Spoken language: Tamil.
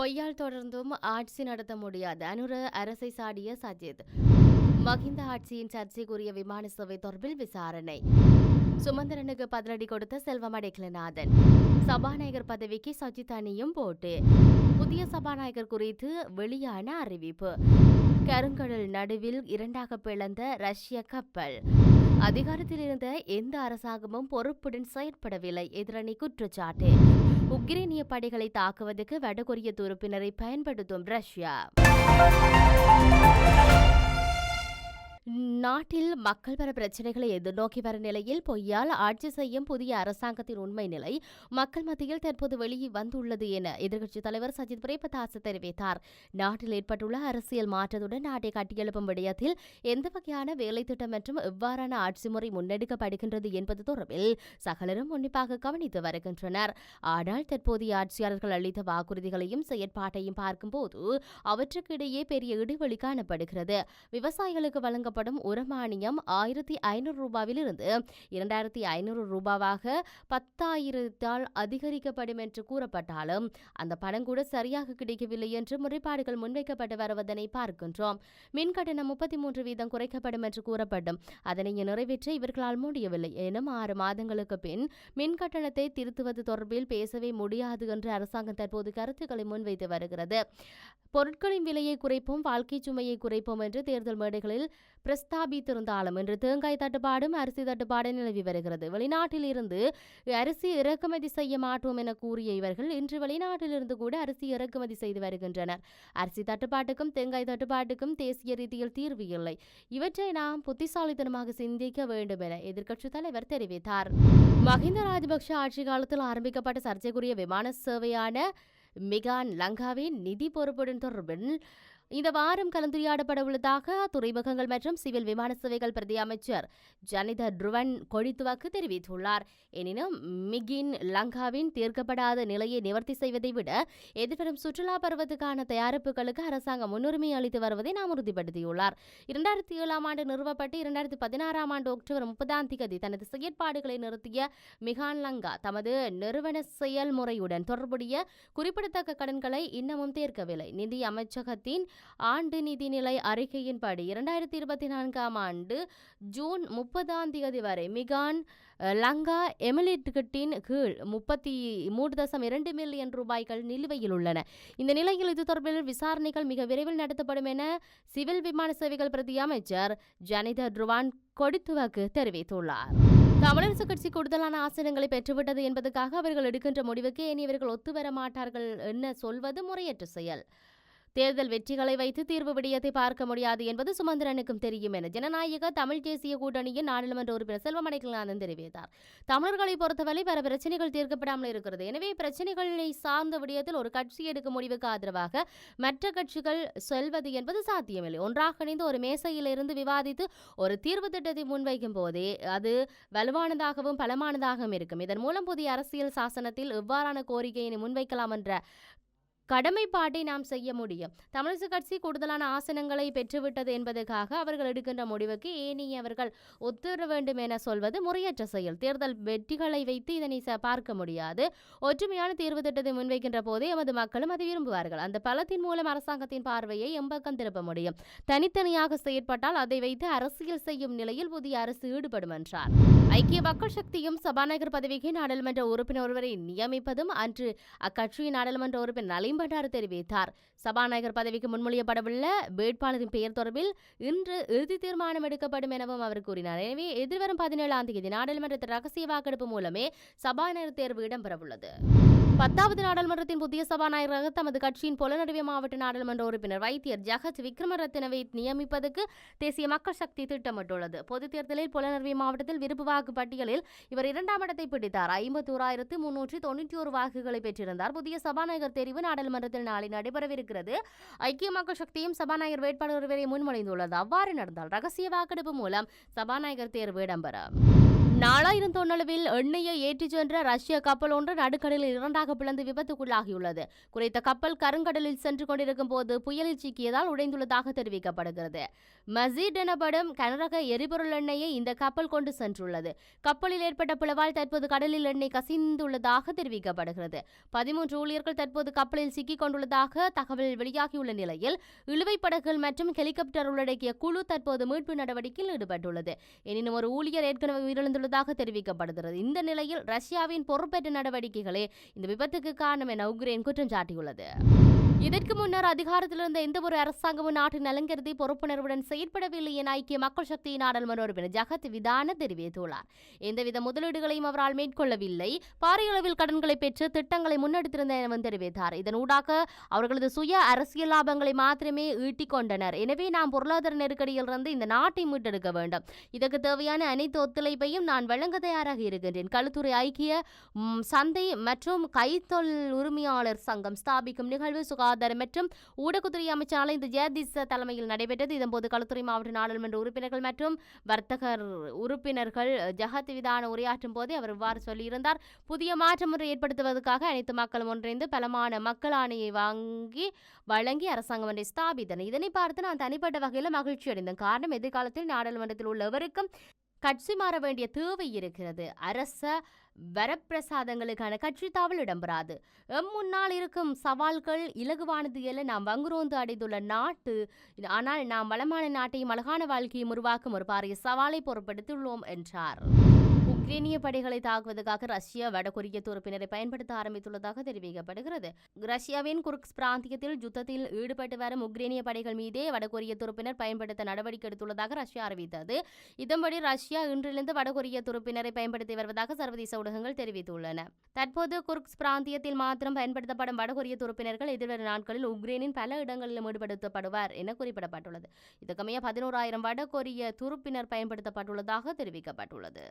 பொய்யால் தொடர்ந்தும் ஆட்சி நடத்த முடியாது. அனுர அரசை சாடிய சஜித். மகிந்த ஆட்சியின் சர்ச்சைக்குரிய விமான சேவை தொடர்பில் விசாரணை. சுமந்திரனுக்கு பதிலடி கொடுத்த செல்வம் அடைக்கலநாதன் சபாநாயகர் பதவிக்கு சஜித் அணியும் போட்டு. புதிய சபாநாயகர் குறித்து வெளியான அறிவிப்பு. கருங்கடல் நடுவில் இரண்டாக பிளந்த ரஷ்ய கப்பல். அதிகாரத்தில் இருந்த எந்த அரசாங்கமும் பொறுப்புடன் செயற்படவில்லை. எதிரணி குற்றச்சாட்டு. உக்ரைனிய படைகளை தாக்குவதற்கு வடகொரிய துருப்பினரை பயன்படுத்தும் ரஷ்யா. நாட்டில் மக்கள் பல பிரச்சனைகளை எதிர்நோக்கி வரும் நிலையில் பொய்யால் ஆட்சி செய்யும் புதிய அரசாங்கத்தின் உண்மை நிலை மக்கள் மத்தியில் தற்போது வெளியே வந்துள்ளது என எதிர்க்கட்சித் தலைவர் சஜித் பிரேமதாஸ் தெரிவித்தார். நாட்டில் ஏற்பட்டுள்ள அரசியல் மாற்றத்துடன் நாட்டை கட்டியெழுப்பும் விடயத்தில் எந்த வகையான வேலை திட்டம் மற்றும் எவ்வாறான ஆட்சி முறை முன்னெடுக்கப்படுகின்றது என்பது தொடர்பில் சகலரும் உன்னிப்பாக கவனித்து வருகின்றனர். ஆனால் தற்போதைய ஆட்சியாளர்கள் அளித்த வாக்குறுதிகளையும் செயற்பாட்டையும் பார்க்கும்போது அவற்றுக்கு இடையே பெரிய இடைவெளி காணப்படுகிறது. விவசாயிகளுக்கு வழங்க வழங்கப்படும் உரமானியம் ஆயிரத்தி ஐநூறு ரூபாவிலிருந்து இரண்டாயிரத்தி ஐநூறு ரூபாவாக பத்தாயிரத்தால் அதிகரிக்கப்படும் என்று கூறப்பட்டாலும் அந்த பணம் கூட சரியாக கிடைக்கவில்லை என்று முறைப்பாடுகள் முன்வைக்கப்பட்டு வருவதனை பார்க்கின்றோம். மின் கட்டணம் முப்பத்தி மூன்று வீதம் குறைக்கப்படும் என்று கூறப்படும் அதனை நிறைவேற்ற இவர்களால் முடியவில்லை. எனும் ஆறு மாதங்களுக்கு பின் மின் கட்டணத்தை திருத்துவது தொடர்பில் பேசவே முடியாது என்று அரசாங்கம் தற்போது கருத்துக்களை முன்வைத்து வருகிறது. பொருட்களின் விலையை குறைப்போம் வாழ்க்கை சுமையை குறைப்போம் என்று தேர்தல் மேடைகளில் பிரஸ்தாபித்திருந்தாலும் இன்று தேங்காய் தட்டுப்பாடும் அரிசி தட்டுப்பாடு நிலவி வருகிறது. வெளிநாட்டில் இருந்து அரிசி இறக்குமதி செய்ய மாட்டோம் என கூறிய இவர்கள் இன்று வெளிநாட்டிலிருந்து கூட அரிசி இறக்குமதி செய்து வருகின்றனர். அரிசி தட்டுப்பாட்டுக்கும் தேங்காய் தட்டுப்பாட்டுக்கும் தேசிய ரீதியில் தீர்வு இல்லை. இவற்றை நாம் புத்திசாலித்தனமாக சிந்திக்க வேண்டும் என எதிர்க்கட்சித் தலைவர் தெரிவித்தார். மஹிந்த ராஜபக்ஷ ஆட்சி காலத்தில் ஆரம்பிக்கப்பட்ட சர்ச்சைக்குரிய விமான சேவையான மிகான் லங்காவின் நிதி பொறுப்புடன் தொடர்பில் இந்த வாரம் கலந்துரையாடப்பட உள்ளதாக துறைமுகங்கள் மற்றும் சிவில் விமான சேவைகள் பிரதி அமைச்சர் ஜனித ட்ருவன் கொழித்துவாக்கு தெரிவித்துள்ளார். எனினும் மிகின் லங்காவின் தீர்க்கப்படாத நிலையை நிவர்த்தி செய்வதை விட எதிர்வரும் சுற்றுலா பருவத்துக்கான தயாரிப்புகளுக்கு அரசாங்கம் முன்னுரிமை அளித்து வருவதை நாம் உறுதிப்படுத்தியுள்ளார். இரண்டாயிரத்தி ஏழாம் ஆண்டு நிறுவப்பட்டு இரண்டாயிரத்தி பதினாறாம் ஆண்டு அக்டோபர் முப்பதாம் தேதி தனது செயற்பாடுகளை நிறுத்திய மிகான் லங்கா தமது நிறுவன செயல்முறையுடன் தொடர்புடைய குறிப்பிடத்தக்க கடன்களை இன்னமும் தீர்க்கவில்லை. நிதி அமைச்சகத்தின் ஆண்டு நிதிநிலை அறிக்கையின்படி இரண்டாயிரத்தி இருபத்தி நான்காம் ஆண்டு ஜூன் முப்பதாம் தேதி வரை மிகான் லங்கா எமிலிட்கட்டின் கீழ் முப்பத்தி மூன்று தசம் இரண்டு மில்லியன் ரூபாய்கள் நிலுவையில் உள்ளன. இந்த நிலையில் இது தொடர்பில் விசாரணைகள் மிக விரைவில் நடத்தப்படும் என சிவில் விமான சேவைகள் பிரதி அமைச்சர் ஜனிதா ட்ருவான் கொடுத்துவக்கு தெரிவித்துள்ளார். தமிழரசு கட்சி கூடுதலான ஆசனங்களை பெற்றுவிட்டது என்பதற்காக அவர்கள் எடுக்கின்ற முடிவுக்கு இனி இவர்கள் ஒத்துவர மாட்டார்கள் என்ன சொல்வது முறையற்ற செயல். தேர்தல் வெற்றிகளை வைத்து தீர்வு விடயத்தை பார்க்க முடியாது என்பது சுமந்திரனுக்கும் தெரியும் என ஜனநாயக தமிழ் தேசிய கூட்டணியின் நாடாளுமன்ற உறுப்பினர் செல்வமடைக்கலானந்தன் தெரிவித்தார். தமிழர்களை பொறுத்தவரை பல பிரச்சனைகள் தீர்க்கப்படாமல் இருக்கிறது. எனவே பிரச்சனைகளை சார்ந்த விடயத்தில் ஒரு கட்சி எடுக்கும் முடிவுக்கு ஆதரவாக மற்ற கட்சிகள் செல்வது என்பது சாத்தியமில்லை. ஒன்றாக இணைந்து ஒரு மேசையிலிருந்து விவாதித்து ஒரு தீர்வு திட்டத்தை முன்வைக்கும் போதே அது வலுவானதாகவும் பலமானதாகவும் இருக்கும். இதன் மூலம் புதிய அரசியல் சாசனத்தில் எவ்வாறான கோரிக்கையினை முன்வைக்கலாம் என்ற கடமைப்பாட்டை நாம் செய்ய முடியும். தமிழிசை கட்சி கூடுதலான ஆசனங்களை பெற்றுவிட்டது என்பதற்காக அவர்கள் எடுக்கின்ற முடிவுக்கு ஏனைய அவர்கள் ஒத்துவர வேண்டும் என சொல்வது முறையற்ற செயல். தேர்தல் வெற்றிகளை வைத்து இதனை பார்க்க முடியாது. ஒற்றுமையான தீர்வு திட்டத்தை முன்வைக்கின்ற போதே எமது மக்களும் அதை விரும்புவார்கள். அந்த பலத்தின் மூலம் அரசாங்கத்தின் பார்வையை எம்பக்கம் திருப்ப முடியும். தனித்தனியாக செயற்பட்டால் அதை வைத்து அரசியல் செய்யும் நிலையில் புதிய அரசு ஈடுபடும் என்றார். ஐக்கிய மக்கள் சக்தியும் சபாநாயகர் பதவிக்கு நாடாளுமன்ற உறுப்பினர் ஒருவரை நியமிப்பதும் அன்று அக்கட்சியின் நாடாளுமன்ற உறுப்பினர் நலிம் பண்டார் தெரிவித்தார். சபாநாயகர் பதவிக்கு முன்மொழியப்படவுள்ள வேட்பாளரின் பெயர் தொடர்பில் இன்று இறுதி தீர்மானம் எடுக்கப்படும் எனவும் அவர் கூறினார். எனவே எதிர்வரும் பதினேழாம் தேதி நாடாளுமன்றத்தில் ரகசிய வாக்கெடுப்பு மூலமே சபாநாயகர் தேர்வு இடம்பெறவுள்ளது. பத்தாவது நாடாளுமன்றத்தின் புதிய சபாநாயகராக தமது கட்சியின் பொலநடுவே மாவட்ட நாடாளுமன்ற உறுப்பினர் வைத்தியர் ஜகத் விக்ரமரத்னவை நியமிப்பதற்கு தேசிய மக்கள் சக்தி திட்டமிட்டுள்ளது. பொதுத் தேர்தலில் பொலநடுவே மாவட்டத்தில் விருப்பு வாக்கு பட்டியலில் இவர் இரண்டாம் இடத்தை பிடித்தார். ஐம்பத்தி ஓராயிரத்து முன்னூற்றி தொண்ணூற்றி ஒரு வாக்குகளை பெற்றிருந்தார். புதிய சபாநாயகர் தெரிவு நாடாளுமன்ற நாடாளுமன்றத்தில் நாளை நடைபெறவிருக்கிறது. ஐக்கிய மக்கள் சக்தியும் சபாநாயகர் வேட்பாளர் ஒருவரை முன்மொழிந்துள்ளது. அவ்வாறு நடந்தால் ரகசிய வாக்கெடுப்பு மூலம் சபாநாயகர் தேர்வு இடம்பெறும் நாலாயிரம் தொன்னளவில் எண்ணெயை ஏற்றிச் சென்ற ரஷ்ய கப்பல் ஒன்று நடுக்கடலில் இரண்டாக பிளந்து விபத்துக்குள்ளாகியுள்ளது. குறித்த கப்பல் கருங்கடலில் சென்று கொண்டிருக்கும் போது புயலில் சிக்கியதால் உடைந்துள்ளதாக தெரிவிக்கப்படுகிறது. மசீட் எனப்படும் கனரக எரிபொருள் எண்ணெயை இந்த கப்பல் கொண்டு சென்றுள்ளது. கப்பலில் ஏற்பட்ட பிளவால் தற்போது கடலில் எண்ணெய் கசிந்துள்ளதாக தெரிவிக்கப்படுகிறது. பதிமூன்று ஊழியர்கள் தற்போது கப்பலில் சிக்கிக் கொண்டுள்ளதாக தகவல் வெளியாகியுள்ள நிலையில் இழுவை படகுகள் மற்றும் ஹெலிகாப்டர் உள்ளடக்கிய குழு தற்போது மீட்பு நடவடிக்கையில் ஈடுபட்டுள்ளது. எனினும் ஒரு ஊழியர் ஏற்கனவே உயிரிழந்துள்ளதாக தெரிவிக்கப்படுகிறது. இந்த நிலையில் ரஷ்யாவின் பொறுப்பேற்ற நடவடிக்கைகளே இந்த விபத்துக்கு காரணம் என உக்ரைன் குற்றம் சாட்டியுள்ளது. இதற்கு முன்னர் அதிகாரத்தில் இருந்த எந்த ஒரு அரசாங்கமும் நாட்டின் நலங்கருதி பொறுப்புணர்வுடன் செயற்படவில்லை என ஐக்கிய மக்கள் சக்தி நாடாளுமன்ற உறுப்பினர் ஜகத் விதான தெரிவித்துள்ளார். எந்தவித முதலீடுகளையும் அவரால் மேற்கொள்ளவில்லை. பாரிய அளவில் கடன்களை பெற்று திட்டங்களை முன்னெடுத்திருந்த எனவும் தெரிவித்தார். இதன் ஊடாக அவர்களது சுய அரசியல் லாபங்களை மாத்திரமே ஈட்டிக் கொண்டனர். எனவே நாம் பொருளாதார நெருக்கடியில் இருந்து இந்த நாட்டை மீட்டெடுக்க வேண்டும். இதற்கு தேவையான அனைத்து ஒத்துழைப்பையும் நான் வழங்க தயாராக இருக்கின்றேன். களுத்துறை ஐக்கிய சந்தை மற்றும் கைத்தொழில் உரிமையாளர் சங்கம் ஸ்தாபிக்கும் நிகழ்வு சுகாதாரம் மற்றும் ஊடகத்துறை அமைச்சர் இந்த ஜெயதிச தலைமையில் நடைபெற்றது. இதன்போது களுத்துறை மாவட்ட நாடாளுமன்ற உறுப்பினர்கள் மற்றும் வர்த்தகர் உறுப்பினர்கள் ஜகத் விதான உரையாற்றும் போதே அவர் இவ்வாறு சொல்லியிருந்தார். புதிய மாற்றம் ஒன்றை ஏற்படுத்துவதற்காக அனைத்து மக்களும் ஒன்றிணைந்து பலமான மக்கள் ஆணையை வாங்கி வழங்கி அரசாங்கம் ஒன்றை ஸ்தாபித்தனர் இதனை பார்த்து நான் தனிப்பட்ட வகையில் மகிழ்ச்சி அடைந்தேன் காரணம் எதிர்காலத்தில் நாடாளுமன்றத்தில் உள்ளவருக்கும் கட்சி மாற வேண்டிய தேவை இருக்கிறது. அரச வரப்பிரசாதங்களுக்கான கட்சி தாவல் இடம்பெறாது. எம் முன்னால் இருக்கும் சவால்கள் இலகுவானது என நாம் வங்குரோந்து அடைந்துள்ள நாட்டு ஆனால் நாம் வளமான நாட்டையும் அழகான வாழ்க்கையும் உருவாக்கும் ஒரு பாரிய சவாலை பொருட்படுத்தியுள்ளோம் என்றார். உக்ரைனிய படைகளை தாக்குவதற்காக ரஷ்யா வடகொரிய துருப்பினரை பயன்படுத்த ஆரம்பித்துள்ளதாக தெரிவிக்கப்படுகிறது. ரஷ்யாவின் குர்க்ஸ் பிராந்தியத்தில் யுத்தத்தில் ஈடுபட்டு வரும் உக்ரேனிய படைகள் மீதே வடகொரிய துருப்பினர் பயன்படுத்த நடவடிக்கை எடுத்துள்ளதாக ரஷ்யா அறிவித்தது. இதன்படி ரஷ்யா இன்றிலிருந்து வடகொரிய துருப்பினரை பயன்படுத்தி வருவதாக சர்வதேச ஊடகங்கள் தெரிவித்துள்ளன. தற்போது குர்க்ஸ் பிராந்தியத்தில் மாத்திரம் பயன்படுத்தப்படும் வடகொரிய துருப்பினர்கள் எதிர்வரும் நாட்களில் உக்ரைனின் பல இடங்களிலும் ஈடுபடுத்தப்படுவார் என குறிப்பிடப்பட்டுள்ளது. இதற்கமைய பதினோராயிரம் வடகொரிய துருப்பினர் பயன்படுத்தப்பட்டுள்ளதாக தெரிவிக்கப்பட்டுள்ளது.